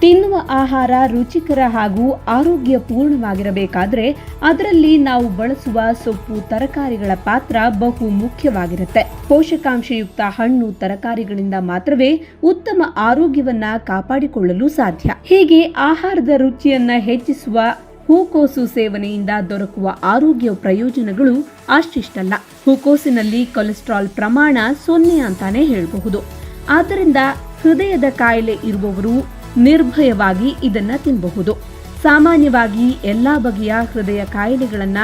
ತಿನ್ನುವ ಆಹಾರ ರುಚಿಕರ ಹಾಗೂ ಆರೋಗ್ಯ ಪೂರ್ಣವಾಗಿರಬೇಕಾದ್ರೆ ಅದರಲ್ಲಿ ನಾವು ಬಳಸುವ ಸೊಪ್ಪು ತರಕಾರಿಗಳ ಪಾತ್ರ ಬಹು ಮುಖ್ಯವಾಗಿರುತ್ತೆ. ಪೋಷಕಾಂಶಯುಕ್ತ ಹಣ್ಣು ತರಕಾರಿಗಳಿಂದ ಮಾತ್ರವೇ ಉತ್ತಮ ಆರೋಗ್ಯವನ್ನ ಕಾಪಾಡಿಕೊಳ್ಳಲು ಸಾಧ್ಯ. ಹೀಗೆ ಆಹಾರದ ರುಚಿಯನ್ನ ಹೆಚ್ಚಿಸುವ ಹೂಕೋಸು ಸೇವನೆಯಿಂದ ದೊರಕುವ ಆರೋಗ್ಯ ಪ್ರಯೋಜನಗಳು ಅಷ್ಟಿಷ್ಟಲ್ಲ. ಹೂಕೋಸಿನಲ್ಲಿ ಕೊಲೆಸ್ಟ್ರಾಲ್ ಪ್ರಮಾಣ ಸೊನ್ನೆ ಅಂತಾನೆ ಹೇಳಬಹುದು. ಆದ್ದರಿಂದ ಹೃದಯದ ಕಾಯಿಲೆ ಇರುವವರು ನಿರ್ಭಯವಾಗಿ ಇದನ್ನು ತಿನ್ನಬಹುದು ಸಾಮಾನ್ಯವಾಗಿ ಎಲ್ಲಾ ಬಗೆಯ ಹೃದಯ ಕಾಯಿಲೆಗಳನ್ನ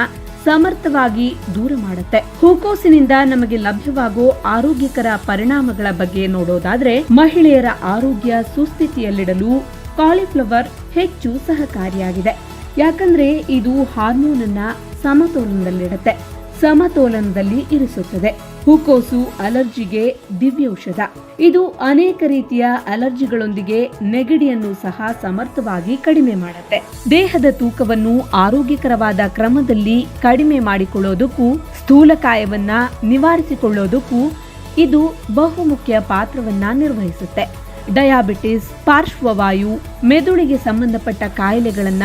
ಸಮರ್ಥವಾಗಿ ದೂರ ಮಾಡುತ್ತೆ. ಹೂಕೋಸಿನಿಂದ ನಮಗೆ ಲಭ್ಯವಾಗೋ ಆರೋಗ್ಯಕರ ಪರಿಣಾಮಗಳ ಬಗ್ಗೆ ನೋಡೋದಾದ್ರೆ ಮಹಿಳೆಯರ ಆರೋಗ್ಯ ಸುಸ್ಥಿತಿಯಲ್ಲಿಡಲು ಕಾಲಿಫ್ಲವರ್ ಹೆಚ್ಚು ಸಹಕಾರಿಯಾಗಿದೆ. ಯಾಕಂದ್ರೆ ಇದು ಹಾರ್ಮೋನ್ ಅನ್ನ ಸಮತೋಲನದಲ್ಲಿಡುತ್ತೆ. ಸಮತೋಲನದಲ್ಲಿ ಇರಿಸುತ್ತದೆ. ಹೂಕೋಸು ಅಲರ್ಜಿಗೆ ದಿವ್ಯೌಷಧ. ಇದು ಅನೇಕ ರೀತಿಯ ಅಲರ್ಜಿಗಳೊಂದಿಗೆ ನೆಗಡಿಯನ್ನು ಸಹ ಸಮರ್ಥವಾಗಿ ಕಡಿಮೆ ಮಾಡುತ್ತೆ. ದೇಹದ ತೂಕವನ್ನು ಆರೋಗ್ಯಕರವಾದ ಕ್ರಮದಲ್ಲಿ ಕಡಿಮೆ ಮಾಡಿಕೊಳ್ಳೋದಕ್ಕೂ ಸ್ಥೂಲಕಾಯವನ್ನ ನಿವಾರಿಸಿಕೊಳ್ಳೋದಕ್ಕೂ ಇದು ಬಹುಮುಖ್ಯ ಪಾತ್ರವನ್ನ ನಿರ್ವಹಿಸುತ್ತೆ. ಡಯಾಬಿಟಿಸ್, ಪಾರ್ಶ್ವವಾಯು, ಮೆದುಳಿಗೆ ಸಂಬಂಧಪಟ್ಟ ಕಾಯಿಲೆಗಳನ್ನ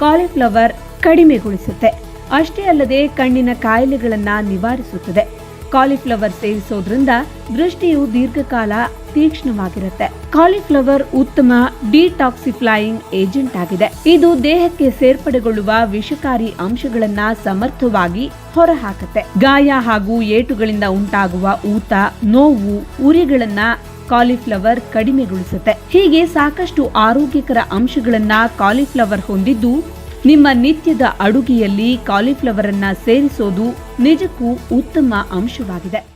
ಕಾಲಿಫ್ಲವರ್ ಕಡಿಮೆಗೊಳಿಸುತ್ತೆ. ಅಷ್ಟೇ ಅಲ್ಲದೆ ಕಣ್ಣಿನ ಕಾಯಿಲೆಗಳನ್ನ ನಿವಾರಿಸುತ್ತದೆ. ಕಾಲಿಫ್ಲವರ್ ಸೇವಿಸೋದ್ರಿಂದ ದೃಷ್ಟಿಯು ದೀರ್ಘಕಾಲ ತೀಕ್ಷ್ಣವಾಗಿರುತ್ತೆ. ಕಾಲಿಫ್ಲವರ್ ಉತ್ತಮ ಡಿಟಾಕ್ಸಿಫ್ಲೈಯಿಂಗ್ ಏಜೆಂಟ್ ಆಗಿದೆ. ಇದು ದೇಹಕ್ಕೆ ಸೇರ್ಪಡೆಗೊಳ್ಳುವ ವಿಷಕಾರಿ ಅಂಶಗಳನ್ನ ಸಮರ್ಥವಾಗಿ ಹೊರಹಾಕುತ್ತೆ. ಗಾಯ ಹಾಗೂ ಏಟುಗಳಿಂದ ಉಂಟಾಗುವ ಊತ, ನೋವು, ಉರಿಗಳನ್ನ ಕಾಲಿಫ್ಲವರ್ ಕಡಿಮೆಗೊಳಿಸುತ್ತೆ. ಹೀಗೆ ಸಾಕಷ್ಟು ಆರೋಗ್ಯಕರ ಅಂಶಗಳನ್ನ ಕಾಲಿಫ್ಲವರ್ ಹೊಂದಿದ್ದು ನಿಮ್ಮ ನಿತ್ಯದ ಅಡುಗೆಯಲ್ಲಿ ಕಾಲಿಫ್ಲವರ್ ಅನ್ನ ಸೇರಿಸೋದು ನಿಜಕ್ಕೂ ಉತ್ತಮ ಅಂಶವಾಗಿದೆ.